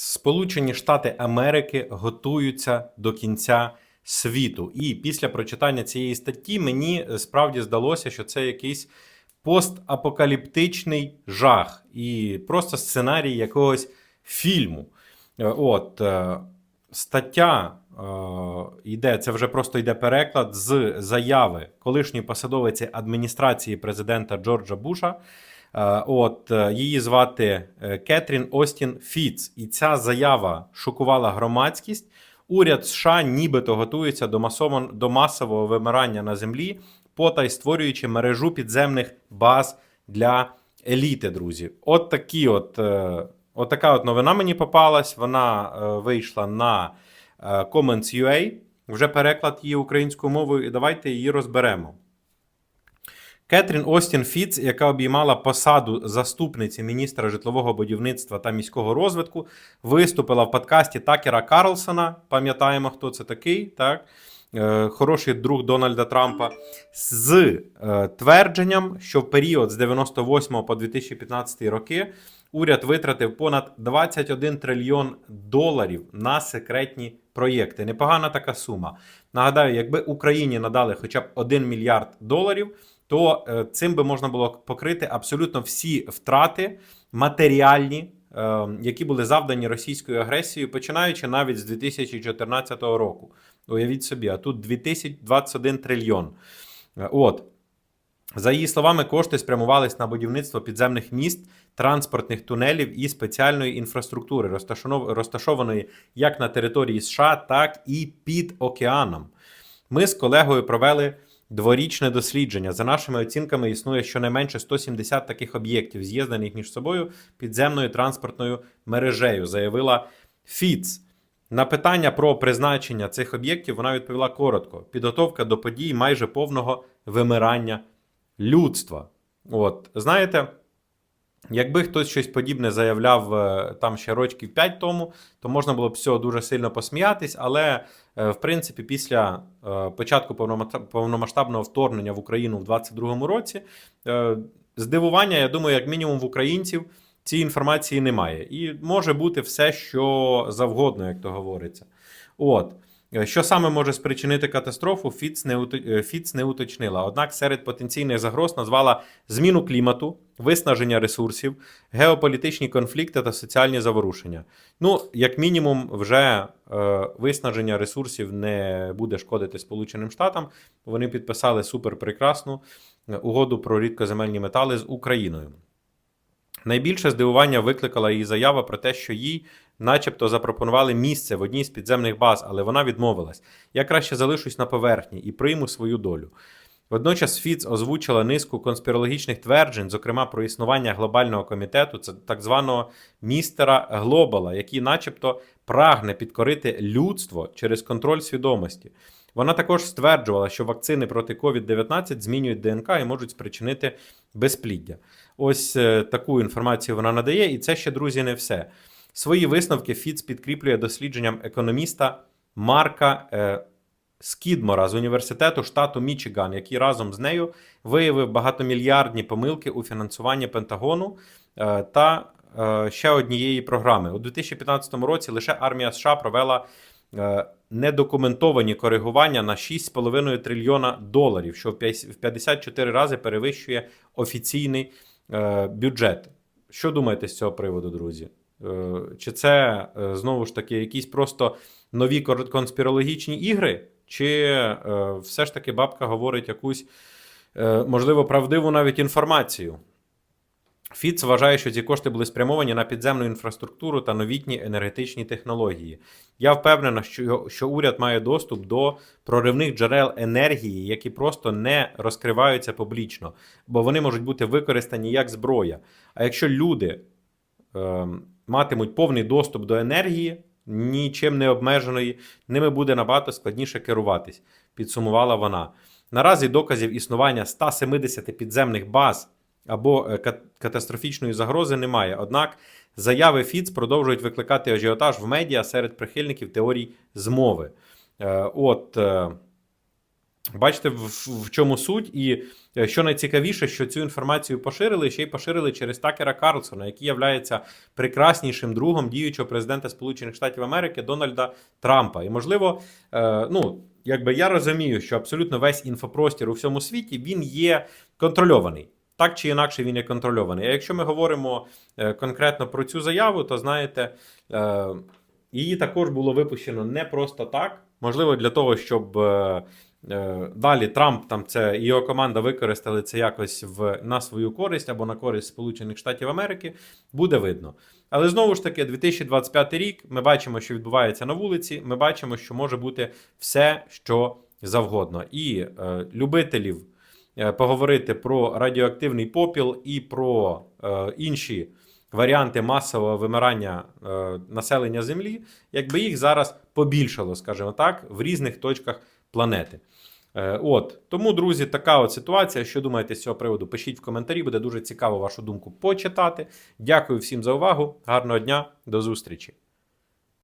Сполучені Штати Америки готуються до кінця світу. І після прочитання цієї статті мені е, справді здалося, що це якийсь постапокаліптичний жах і просто сценарій якогось фільму. Е, От е, стаття йде, це вже просто йде переклад з заяви колишньої посадовиці адміністрації президента Джорджа Буша. Е, От е, її звати е, Кетрін Остін Фіц, і ця заява шокувала громадськість. Уряд США нібито готується до масово- до масового вимирання на землі, потай створюючи мережу підземних баз для еліти, друзі. От такі от, от така от новина мені попалась. Вона вийшла на Commons.ua, вже переклад її українською мовою, і давайте її розберемо. Кетрін Остін Фіц, яка обіймала посаду заступниці міністра житлового будівництва та міського розвитку, виступила в подкасті Такера Карлсона. Пам'ятаємо, хто це такий, так? Е, Хороший друг Дональда Трампа, з е, твердженням, що в період з 98 по 2015 роки уряд витратив понад 21 трильйон доларів на секретні проєкти. Непогана така сума. Нагадаю, якби Україні надали хоча б 1 мільярд доларів, то е, цим би можна було покрити абсолютно всі втрати матеріальні, е, які були завдані російською агресією, починаючи навіть з 2014 року. Уявіть собі, а тут 2021 трильйон. Е, От. За її словами, кошти спрямувались на будівництво підземних міст, транспортних тунелів і спеціальної інфраструктури, розташованої як на території США, так і під океаном. Ми з колегою провели дворічне дослідження. За нашими оцінками, існує щонайменше 170 таких об'єктів, з'єднаних між собою підземною транспортною мережею, заявила Фіц. На питання про призначення цих об'єктів вона відповіла коротко: підготовка до подій майже повного вимирання людства. От, знаєте, якби хтось щось подібне заявляв е, там ще років 5 тому, то можна було б з цього дуже сильно посміятись, але е, в принципі, після е, початку повномасштабного вторгнення в Україну в 2022 році, здивування, я думаю, як мінімум в українців цієї інформації немає. І може бути все, що завгодно, як то говориться. От. Е, Що саме може спричинити катастрофу, Фіц не, ут- е, Фіц не уточнила. Однак серед потенційних загроз назвала зміну клімату, виснаження ресурсів, геополітичні конфлікти та соціальні заворушення. Ну, як мінімум, вже е, виснаження ресурсів не буде шкодити Сполученим Штатам. Вони підписали суперпрекрасну е, угоду про рідкоземельні метали з Україною. Найбільше здивування викликала її заява про те, що їй, начебто, запропонували місце в одній з підземних баз, але вона відмовилась. Я краще залишусь на поверхні і прийму свою долю. Водночас Фіц озвучила низку конспірологічних тверджень, зокрема про існування глобального комітету, це так званого містера Глобала, який, начебто, прагне підкорити людство через контроль свідомості. Вона також стверджувала, що вакцини проти COVID-19 змінюють ДНК і можуть спричинити безпліддя. Ось е, таку інформацію вона надає, і це ще, друзі, не все. Свої висновки Фіц підкріплює дослідженням економіста Марка е, Скідмора з університету штату Мічиган, який разом з нею виявив багатомільярдні помилки у фінансуванні Пентагону е, та е, ще однієї програми. У 2015 році лише армія США провела недокументовані коригування на 6,5 трильйона доларів, що в 54 рази перевищує офіційний е, бюджет. Що думаєте з цього приводу, друзі? Е, Чи це е, знову ж таки якісь просто нові конспірологічні ігри? Чи е, все ж таки бабка говорить якусь, е, можливо, правдиву навіть інформацію? Фіц вважає, що ці кошти були спрямовані на підземну інфраструктуру та новітні енергетичні технології. Я впевнена, що, що уряд має доступ до проривних джерел енергії, які просто не розкриваються публічно, бо вони можуть бути використані як зброя. А якщо люди е, матимуть повний доступ до енергії, нічим не обмеженої, ними буде набагато складніше керуватись, підсумувала вона. Наразі доказів існування 170 підземних баз або е, катастрофічної загрози немає. Однак заяви Фіц продовжують викликати ажіотаж в медіа серед прихильників теорій змови. Е, От е, Бачите, в, чому суть, і що найцікавіше, що цю інформацію поширили, ще й поширили через Такера Карлсона, який являється прекраснішим другом діючого президента Сполучених Штатів Америки Дональда Трампа. І можливо, ну якби я розумію, що абсолютно весь інфопростір у всьому світі він є контрольований. Так чи інакше він є контрольований. А якщо ми говоримо е, конкретно про цю заяву, то знаєте, е, її також було випущено не просто так. Можливо, для того, щоб е, далі Трамп там це його команда використали це якось в на свою користь або на користь Сполучених Штатів Америки, буде видно. Але знову ж таки, 2025 рік ми бачимо, що відбувається на вулиці. Ми бачимо, що може бути все, що завгодно. І е, любителів поговорити про радіоактивний попіл і про е, інші варіанти масового вимирання е, населення Землі, якби їх зараз побільшало, скажімо так, в різних точках планети. Е, От тому, друзі, така от ситуація. Що думаєте з цього приводу? Пишіть в коментарі, буде дуже цікаво вашу думку почитати. Дякую всім за увагу. Гарного дня, до зустрічі!